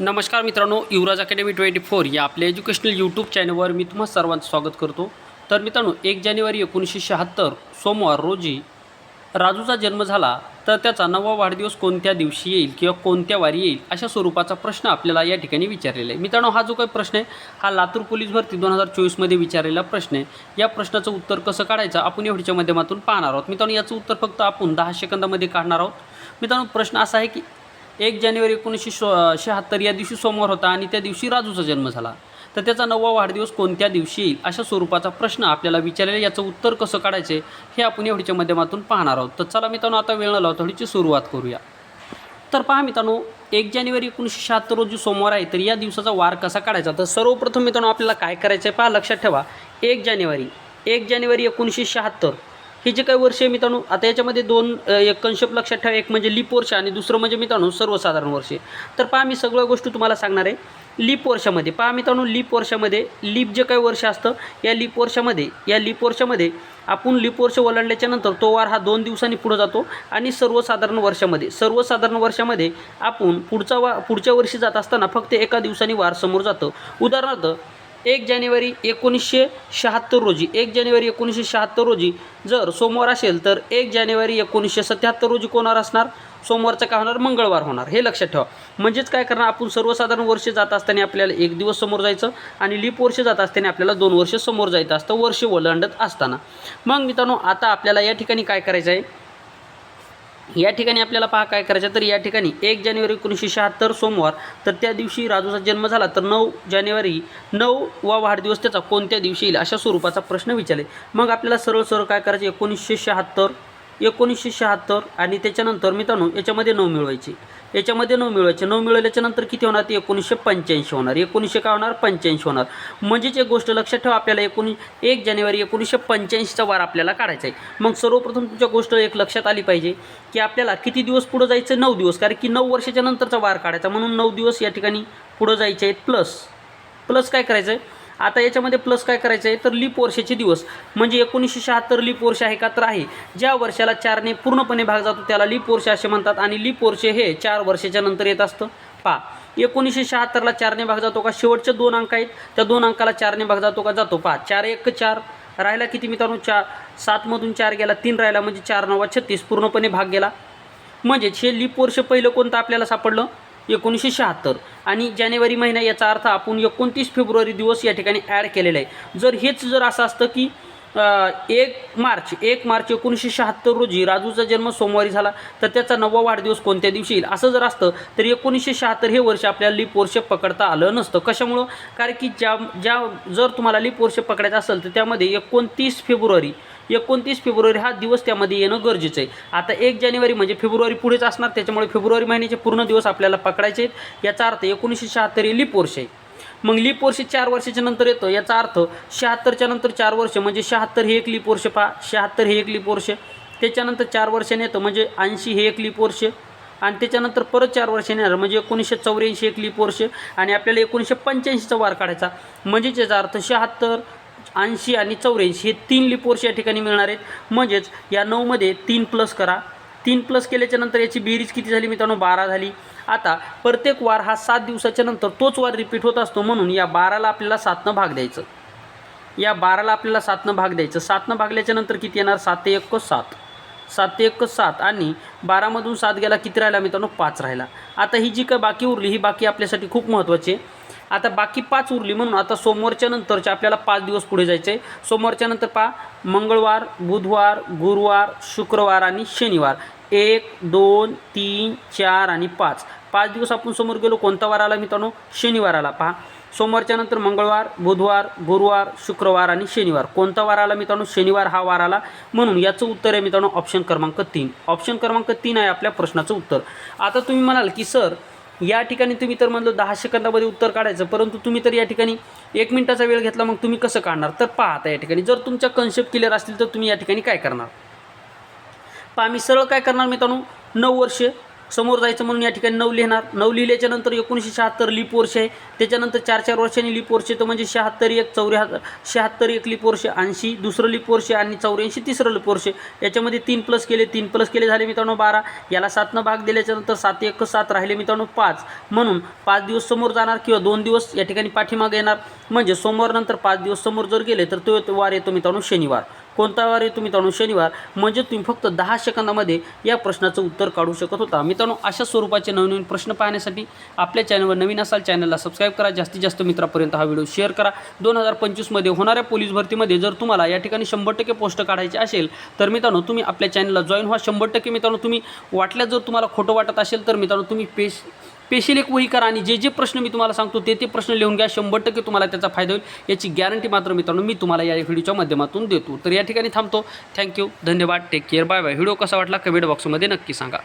नमस्कार मित्रांनो युवराज academy twenty four या आपल्या एज्युकेशनल यूट्यूब चॅनलवर मी तुम्हा सर्वांचं स्वागत करतो. तर मित्रांनो एक जानेवारी एकोणीसशे शहात्तर सोमवार रोजी राजूचा जन्म झाला तर त्याचा नवा वाढदिवस कोणत्या दिवशी येईल किंवा कोणत्या वारी येईल अशा स्वरूपाचा प्रश्न आपल्याला या ठिकाणी विचारलेला आहे. मित्रांनो हा जो काही प्रश्न आहे हा लातूर पोलीस भरती दोन हजार चोवीसमध्ये विचारलेला प्रश्न आहे. या प्रश्नाचं उत्तर कसं काढायचं आपण एवढीच्या माध्यमातून पाहणार आहोत. मित्रांनो याचं उत्तर फक्त आपण दहा सेकंदामध्ये काढणार आहोत. मित्रांनो प्रश्न असा आहे की एक जानेवारी एकोणीसशे शो शहात्तर या दिवशी सोमवार होता आणि त्या दिवशी राजूचा जन्म झाला. तर त्याचा नववा वाढदिवस कोणत्या दिवशी येईल? अशा स्वरूपाचा प्रश्न आपल्याला विचारलेला याचं उत्तर कसं काढायचे हे आपण एवढीच्या माध्यमातून पाहणार आहोत. तर चला मित्रांनो आता वेळ न लावता थोडीची सुरुवात करूया. तर पहा मित्रांनो एक जानेवारी एकोणीसशे शहात्तर रोजी सोमवार आहे. तर या दिवसाचा वार कसा काढायचा? तर सर्वप्रथम मित्रांनो आपल्याला काय करायचं आहे पहा लक्षात ठेवा. एक जानेवारी एक जानेवारी एकोणीसशे शहात्तर. हे जे काही वर्ष आहे मित्रांनो आता याच्यामध्ये दोन एक कन्सेप्ट लक्षात ठेवा. एक म्हणजे लीप वर्ष आणि दुसरं म्हणजे मित्रांनो सर्वसाधारण वर्षे. तर पहा मी सगळ्या गोष्टी तुम्हाला सांगणार आहे. लीप वर्षामध्ये पहा मित्रांनो लीप वर्षामध्ये लीप जे काही वर्ष असतं या लीप वर्षामध्ये या लीप वर्षामध्ये आपण लीप वर्ष ओलांडल्याच्या नंतर तो वार हा दोन दिवसांनी पुढं जातो आणि सर्वसाधारण वर्षामध्ये सर्वसाधारण वर्षामध्ये आपण पुढचा वा पुढच्या वर्षी जात असताना फक्त एका दिवसांनी वार समोर जातं. उदाहरणार्थ एक जानेवारी एकोणीसशे शहात्तर रोजी एक जानेवारी एकोणीसशे शहात्तर रोजी जर सोमवार असेल तर एक जानेवारी एकोणीसशे सत्याहत्तर रोजी कोणावर असणार? सोमवारचं काय होणार? मंगळवार होणार. हे लक्षात ठेवा. म्हणजेच काय करणार? आपण सर्वसाधारण वर्ष जात असताना आपल्याला एक दिवस समोर जायचं आणि लीप वर्ष जात असताना आपल्याला दोन वर्ष समोर जायचं असतं वर्ष ओलांडत असताना. मग मित्रांनो आता आपल्याला या ठिकाणी काय करायचं आहे? या ठिकाणी आपल्याला पहा काय करायचं तर या ठिकाणी एक जानेवारी एकोणीसशे शहात्तर सोमवार तर त्या दिवशी राजूचा जन्म झाला तर नऊ जानेवारी नऊ वा वाढदिवस त्याचा कोणत्या दिवशी येईल अशा स्वरूपाचा प्रश्न विचारले. मग आपल्याला सरळ सरळ काय करायचं एकोणीसशे शहात्तर एकोणीसशे शहात्तर आणि त्याच्यानंतर मित्रांनो याच्यामध्ये नऊ मिळवायचे. याच्यामध्ये नऊ मिळवायचे. नऊ मिळवल्याच्या नंतर किती होणार? ते एकोणीसशे पंच्याऐंशी होणार. एकोणीसशे काय होणार? पंच्याऐंशी होणार. म्हणजेच एक गोष्ट लक्षात ठेवा आपल्याला एकोणी एक जानेवारी एकोणीसशे पंच्याऐंशीचा वार आपल्याला काढायचा आहे. मग सर्वप्रथम तुमच्या गोष्ट एक लक्षात आली पाहिजे की आपल्याला किती दिवस पुढं जायचं? नऊ दिवस. कारण की नऊ वर्षाच्या नंतरचा वार काढायचा. म्हणून नऊ दिवस या ठिकाणी पुढं जायचे आहेत. प्लस. प्लस काय करायचं? आहे आता याच्यामध्ये प्लस काय करायचं आहे? तर लीप वर्षाचे दिवस. म्हणजे एकोणीसशे शहात्तर लीप वर्ष आहे का? तर आहे. ज्या वर्षाला चारने पूर्णपणे भाग जातो त्याला लीप वर्ष असे म्हणतात. आणि लीप वर्ष हे चार वर्षाच्या नंतर येत असतं. पा एकोणीसशे शहात्तरला चारने भाग जातो का? शेवटचे दोन अंक आहेत. त्या दोन अंकाला चारने भाग जातो का? जातो. पा चार एक चार. राहिला किती मित्रांनो? चार. सातमधून चार गेला. तीन राहिला म्हणजे चार नव्वा छत्तीस. पूर्णपणे भाग गेला. म्हणजेच हे लीप वर्ष पहिलं कोणतं आपल्याला सापडलं? एकोणीसशे शहात्तर. आणि जानेवारी महिना याचा अर्थ आपण एकोणतीस फेब्रुवारी दिवस या ठिकाणी ॲड केलेला आहे. जर हेच जर असं असतं की एक मार्च एक मार्च एकोणीसशे शहात्तर रोजी राजूचा जन्म सोमवारी झाला तर त्याचा नववा वाढदिवस कोणत्या दिवशी येईल? असं जर असतं तर एकोणीसशे शहात्तर हे वर्ष आपल्याला लिप वर्ष पकडता आलं नसतं. कशामुळं? कारण की ज्या ज्या जर तुम्हाला लीप वर्ष पकडायचं असेल तर त्यामध्ये एकोणतीस फेब्रुवारी एकोणतीस फेब्रुवारी हा दिवस त्यामध्ये येणं गरजेचं आहे. आता एक जानेवारी म्हणजे फेब्रुवारी पुढेच असणार त्याच्यामुळे फेब्रुवारी महिन्याचे पूर्ण दिवस आपल्याला पकडायचे आहेत. याचा अर्थ एकोणीसशे शहात्तर हे लीप वर्ष आहे. मग लीप वर्ष चार वर्षाच्या नंतर येतं. याचा अर्थ शहात्तरच्या नंतर चार वर्ष म्हणजे शहात्तर हे एक लीप वर्ष पहा. शहात्तर हे एक लीप वर्ष. त्याच्यानंतर चार वर्षाने येतं म्हणजे ऐंशी हे एक लीप वर्ष. आणि त्याच्यानंतर परत चार वर्षाने येणार म्हणजे एकोणीसशे चौऱ्याऐंशी एक लीप वर्ष. आणि आपल्याला एकोणीसशे पंच्याऐंशीचा वार काढायचा. म्हणजेच याचा अर्थ शहात्तर ऐंशी आणि चौऱ्याऐंशी हे तीन लीप वर्ष या ठिकाणी मिळणार आहेत. म्हणजेच या नऊमध्ये तीन प्लस करा. तीन प्लस केल्याच्यानंतर याची बेरीज किती झाली मित्रांनो? बारा झाली. आता प्रत्येक वार हा सात दिवसाच्या नंतर तोच वार रिपीट होत असतो म्हणून या बाराला आपल्याला सातनं भाग द्यायचं. या बाराला आपल्याला सातनं भाग द्यायचं. सातनं भागल्याच्या नंतर किती येणार? सात ते एक सात? सात ते एक सात? आणि बारामधून सात गेला किती राहिला मित्रांनो? पाच राहिला. आता ही जी काय बाकी उरली ही बाकी आपल्यासाठी खूप महत्त्वाची आहे. आता बाकी पाच उरली म्हणून आता सोमवारच्या नंतरचे आपल्याला पाच दिवस पुढे जायचे. आहे सोमवारच्या नंतर पहा मंगळवार बुधवार गुरुवार शुक्रवार आणि शनिवार. एक दोन तीन चार आणि पाच. पाच दिवस आपण समोर गेलो कोणता वार आला मित्रांनो? शनिवार आला. पहा सोमवारच्या नंतर मंगळवार बुधवार गुरुवार शुक्रवार आणि शनिवार. कोणता वार आला मित्रांनो? शनिवार हा वार आला. म्हणून याचं उत्तर आहे मित्रांनो ऑप्शन क्रमांक तीन. ऑप्शन क्रमांक तीन आहे आपल्या प्रश्नाचं उत्तर. आता तुम्ही म्हणाल की सर या ठिकाणी तुम्ही तर म्हणलं दहा सेकंदामध्ये उत्तर काढायचं परंतु तुम्ही तर या ठिकाणी एक मिनिटाचा वेळ घेतला मग तुम्ही कसं काढणार? तर पाहता या ठिकाणी. जर तुमच्या कन्सेप्ट क्लिअर असतील तर तुम्ही या ठिकाणी काय करणार? पहा मी सरळ काय करणार मित्रांनो? नऊ वर्षे समोर जायचं म्हणून या ठिकाणी नऊ लिहिणार. नऊ लिहिल्याच्या नंतर एकोणीसशे शहात्तर लिप वर्ष आहे. त्याच्यानंतर चार चार वर्षांनी लिप वर्ष तर म्हणजे शहात्तर एक चौऱ्याहत्तर शहात्तर एक लिप वर्ष ऐंशी दुसरं लिप वर्ष आणि चौऱ्याऐंशी तिसरं लिप वर्ष याच्यामध्ये तीन प्लस केले. तीन प्लस केले झाले मित्रांनो बारा. याला सातनं भाग दिल्याच्या नंतर सात एक सात राहिले मित्रांनो पाच. म्हणून पाच दिवस समोर जाणार किंवा दोन दिवस या ठिकाणी पाठीमागे येणार. म्हणजे सोमवारनंतर पाच दिवस समोर जर गेले तर तो वार येतो मित्रांनो शनिवार. कोणता वार येतो मित्रांनो? शनिवार. म्हणजे तुम्ही फक्त दहा सेकंदामध्ये या प्रश्नाचं उत्तर काढू शकत होता. मित्रांनो अशा स्वरूपाचे नवनवीन प्रश्न पाहण्यासाठी आपल्या चॅनलवर नवीन असाल चॅनलला सबस्क्राईब करा. जास्तीत जास्त मित्रापर्यंत हा व्हिडिओ शेअर करा. दोन हजार पंचवीसमध्ये होणाऱ्या पोलीस भरतीमध्ये जर तुम्हाला या ठिकाणी शंभर टक्के पोस्ट काढायचे असेल तर मित्रांनो तुम्ही आपल्या चॅनलला जॉईन व्हा. शंभर टक्के मित्रांनो तुम्ही वाटल्या जर तुम्हाला खोटं वाटत असेल तर मित्रांनो तुम्ही पेश स्पेशल एक वही करा आणि जे जे प्रश्न मी तुम्हाला सांगतो ते ते प्रश्न लिहून घ्या. शंभर टक्के तुम्हाला त्याचा फायदा होईल. याची गॅरंटी मात्र मित्रांनो मी तुम्हाला या व्हिडिओच्या माध्यमातून देतो. तर या ठिकाणी थांबतो. थँक्यू धन्यवाद. Take care bye bye video कसा वाटला? कमेंट बॉक्समध्ये नक्की सांगा.